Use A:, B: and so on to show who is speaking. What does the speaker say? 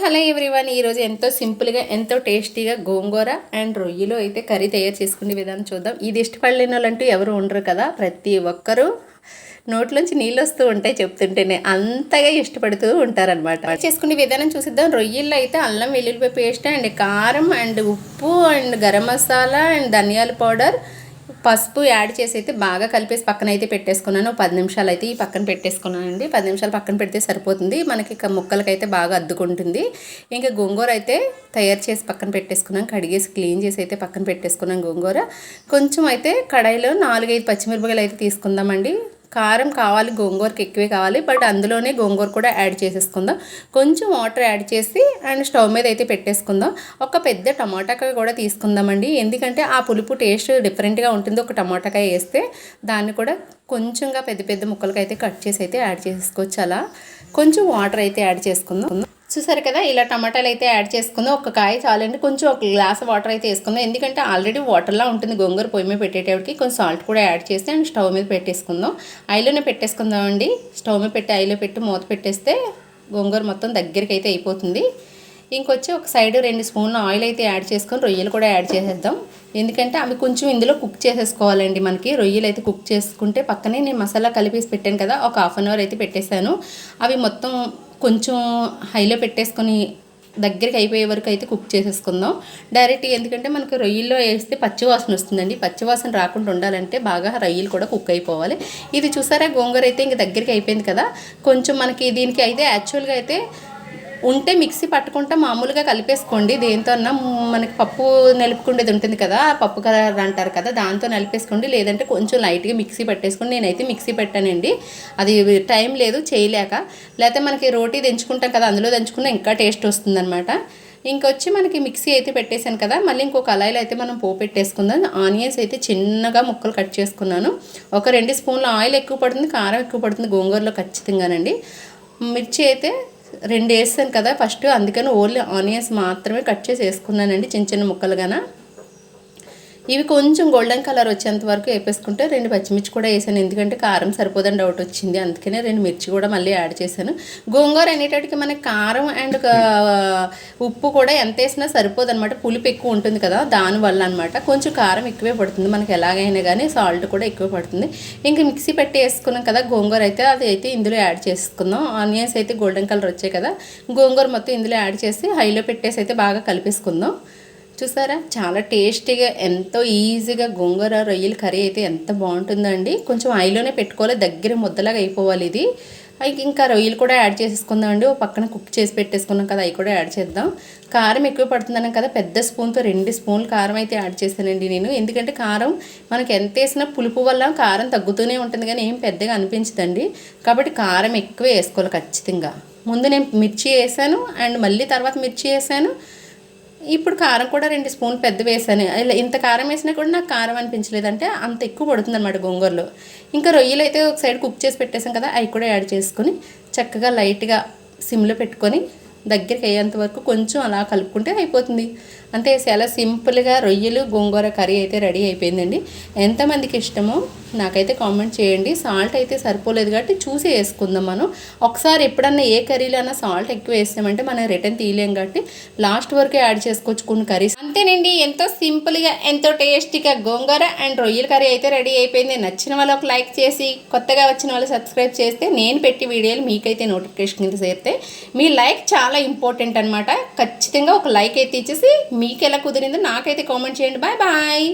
A: Hello everyone ఈరోజు ఎంతో సింపుల్గా ఎంతో టేస్టీగా గోంగూర అండ్ రొయ్యలు అయితే కర్రీ తయారు చేసుకునే విధానం చూద్దాం. ఇది ఇష్టపడలేని వాళ్ళంటూ ఎవరు ఉండరు కదా. ప్రతి ఒక్కరూ నోట్లోంచి నీళ్ళు వస్తూ ఉంటాయి చెప్తుంటేనే. అంతగా ఇష్టపడుతూ ఉంటారనమాట చేసుకునే విధానం చూసిద్దాం. రొయ్యల్లో అయితే అల్లం వెల్లుల్లిపాయ పేస్ట్ అండ్ కారం అండ్ ఉప్పు అండ్ గరం మసాలా అండ్ ధనియాల పౌడర్ పసుపు యాడ్ చేసి అయితే బాగా కలిపేసి పక్కన అయితే పెట్టేసుకున్నాను. పది నిమిషాలు అయితే ఈ పక్కన పెట్టేసుకున్నానండి. పది నిమిషాలు పక్కన పెడితే సరిపోతుంది. మనకి ఇక ముక్కలకైతే బాగా అద్దుకుంటుంది. ఇంకా గోంగూర అయితే తయారు చేసి పక్కన పెట్టేసుకున్నాం. కడిగేసి క్లీన్ చేసి అయితే పక్కన పెట్టేసుకున్నాం గోంగూర. కొంచెం అయితే కడాయిలో నాలుగైదు పచ్చిమిరపకాయలు అయితే తీసుకుందామండి. కారం కావాలి గోంగూరకి ఎక్కువే కావాలి బట్ అందులోనే గోంగూర కూడా యాడ్ చేసేసుకుందాం. కొంచెం వాటర్ యాడ్ చేసి అండ్ స్టవ్ మీద అయితే పెట్టేసుకుందాం. ఒక పెద్ద టమాటాకాయ కూడా తీసుకుందామండి. ఎందుకంటే ఆ పులుపు టేస్ట్ డిఫరెంట్గా ఉంటుంది. ఒక టమాటాకాయ వేస్తే దాన్ని కూడా కొంచెంగా పెద్ద పెద్ద ముక్కలకి అయితే కట్ చేసి అయితే యాడ్ చేసుకోవచ్చు అలా. కొంచెం వాటర్ అయితే యాడ్ చేసుకుందాం. చూసారు కదా ఇలా టమాటాలు అయితే యాడ్ చేసుకుందాం ఒక కాయ చాలండి. కొంచెం ఒక గ్లాస్ వాటర్ అయితే వేసుకుందాం. ఎందుకంటే ఆల్రెడీ వాటర్లా ఉంటుంది గోంగూర పొయ్యి మీద పెట్టేటప్పటికి కొంచెం సాల్ట్ కూడా యాడ్ చేసి అండ్ స్టవ్ మీద పెట్టేసుకుందాం. ఐలోనే పెట్టేసుకుందామండి. స్టవ్ మీద పెట్టి ఐలో పెట్టి మూత పెట్టేస్తే గోంగూర మొత్తం దగ్గరికి అయితే అయిపోతుంది. ఇంకొచ్చి ఒక సైడ్ రెండు స్పూన్ల ఆయిల్ అయితే యాడ్ చేసుకొని రొయ్యలు కూడా యాడ్ చేసేద్దాం. ఎందుకంటే అవి కొంచెం ఇందులో కుక్ చేసేసుకోవాలండి మనకి. రొయ్యలు అయితే కుక్ చేసుకుంటే పక్కనే నేను మసాలా కలిపేసి పెట్టాను కదా ఒక హాఫ్ అన్ అవర్ అయితే పెట్టేశాను. అవి మొత్తం కొంచెం హైలో పెట్టేసుకొని దగ్గరికి అయిపోయే వరకు అయితే కుక్ చేసేసుకుందాం. డైరెక్ట్ ఎందుకంటే మనకి రొయ్యల్లో వేస్తే పచ్చివాసన వస్తుందండి. పచ్చివాసన రాకుండా ఉండాలంటే బాగా రొయ్యలు కూడా కుక్ అయిపోవాలి. ఇది చూసారా? గోంగూర అయితే ఇంక దగ్గరికి అయిపోయింది కదా. కొంచెం మనకి దీనికి అయితే యాక్చువల్గా అయితే ఉంటే మిక్సీ పట్టుకుంటా మామూలుగా కలిపేసుకోండి. దేంతో అన్నా మనకి పప్పు నలుపుకుండేది ఉంటుంది కదా పప్పు కలర్ అంటారు కదా దాంతో నలిపేసుకోండి. లేదంటే కొంచెం లైట్గా మిక్సీ పట్టేసుకోండి నేనైతే మిక్సీ పెట్టానండి. అది టైం లేదు చేయలేక. లేకపోతే మనకి రోటీ దంచుకుంటాం కదా అందులో దంచుకున్నా ఇంకా టేస్ట్ వస్తుందన్నమాట. ఇంకొచ్చి మనకి మిక్సీ అయితే పెట్టేశాను కదా మళ్ళీ ఇంకో కళాయిలో అయితే మనం పో పెట్టేసుకుందాం. ఆనియన్స్ అయితే చిన్నగా ముక్కలు కట్ చేసుకున్నాను. ఒక రెండు స్పూన్ల ఆయిల్ ఎక్కువ పడుతుంది కారం ఎక్కువ పడుతుంది గోంగూరలో ఖచ్చితంగానండి. మిర్చి అయితే రెండు వేసాను కదా ఫస్ట్ అందుకని ఓన్లీ ఆనియన్స్ మాత్రమే కట్ చేసి వేసుకున్నానండి చిన్న చిన్న ముక్కలుగాన. ఇవి కొంచెం గోల్డెన్ కలర్ వచ్చేంత వరకు వేపేసుకుంటే రెండు పచ్చిమిర్చి కూడా వేసాను. ఎందుకంటే కారం సరిపోదని డౌట్ వచ్చింది. అందుకనే రెండు మిర్చి కూడా మళ్ళీ యాడ్ చేశాను. గోంగూర అనేటట్టుకి మనకి కారం అండ్ ఉప్పు కూడా ఎంత వేసినా సరిపోదు అనమాట పులుపు ఎక్కువ ఉంటుంది కదా దానివల్ల అనమాట కొంచెం కారం ఎక్కువే పడుతుంది. మనకి ఎలాగైనా కానీ సాల్ట్ కూడా ఎక్కువ పడుతుంది. ఇంకా మిక్సీ పెట్టి వేసుకున్నాం కదా గోంగూర అయితే అది అయితే ఇందులో యాడ్ చేసుకుందాం. ఆనియన్స్ అయితే గోల్డెన్ కలర్ వచ్చాయి కదా గోంగూర మొత్తం ఇందులో యాడ్ చేసి హైలో పెట్టేసి అయితే బాగా కలిపేసుకుందాం. చూసారా? చాలా టేస్టీగా ఎంతో ఈజీగా గోంగూర రొయ్యల కర్రీ అయితే ఎంత బాగుంటుందండి. కొంచెం ఐలోనే పెట్టుకోవాలి దగ్గర ముద్దలాగా అయిపోవాలి ఇది. ఇంకా రొయ్యలు కూడా యాడ్ చేసేసుకుందాం అండి. ఓ పక్కన కుక్ చేసి పెట్టేసుకున్నాం కదా అవి కూడా యాడ్ చేద్దాం. కారం ఎక్కువ పడుతుందన్నాం కదా పెద్ద స్పూన్తో రెండు స్పూన్లు కారం అయితే యాడ్ చేశానండి నేను. ఎందుకంటే కారం మనకి ఎంత వేసినా పులుపు వల్ల కారం తగ్గుతూనే ఉంటుంది కానీ ఏం పెద్దగా అనిపించదండి. కాబట్టి కారం ఎక్కువ వేసుకోవాలి ఖచ్చితంగా. ముందు నేను మిర్చి వేసాను అండ్ మళ్ళీ తర్వాత మిర్చి వేసాను. ఇప్పుడు కారం కూడా రెండు స్పూన్ పెద్ద వేసాను. ఇలా ఇంత కారం వేసినా కూడా నాకు కారం అనిపించలేదు. అంటే అంత ఎక్కువ పడుతుంది అనమాట గోంగూరలో. ఇంకా రొయ్యలు అయితే ఒక సైడ్ కుక్ చేసి పెట్టేసాం కదా అవి కూడా యాడ్ చేసుకొని చక్కగా లైట్గా సిమ్లో పెట్టుకొని దగ్గరికి అయ్యేంత వరకు కొంచెం అలా కలుపుకుంటే అయిపోతుంది. అంతే చాలా సింపుల్గా రొయ్యలు గోంగూర కర్రీ అయితే రెడీ అయిపోయిందండి. ఎంతమందికి ఇష్టమో నాకైతే కామెంట్ చేయండి. సాల్ట్ అయితే సరిపోలేదు కాబట్టి చూసి వేసుకుందాం మనం. ఒకసారి ఎప్పుడన్నా ఏ కర్రీలో అన్నా సాల్ట్ ఎక్కువ వేసామంటే మనం రిటర్న్ తీయలేం కాబట్టి లాస్ట్ వరకు యాడ్ చేసుకోవచ్చు కొన్ని కర్రీస్. అంతేనండి. ఎంతో సింపుల్గా ఎంతో టేస్టీగా గోంగూర అండ్ రొయ్యల కర్రీ అయితే రెడీ అయిపోయింది. నచ్చిన వాళ్ళు ఒక లైక్ చేసి కొత్తగా వచ్చిన వాళ్ళు సబ్స్క్రైబ్ చేస్తే నేను పెట్టి వీడియోలు మీకైతే నోటిఫికేషన్ కింద చేస్తే మీ లైక్ చాలా ఇంపార్టెంట్ అనమాట ఖచ్చితంగా ఒక లైక్ అయితే ఇచ్చేసి మీకు ఎలా కుదిరిందో నాకైతే కామెంట్ చేయండి. Bye bye.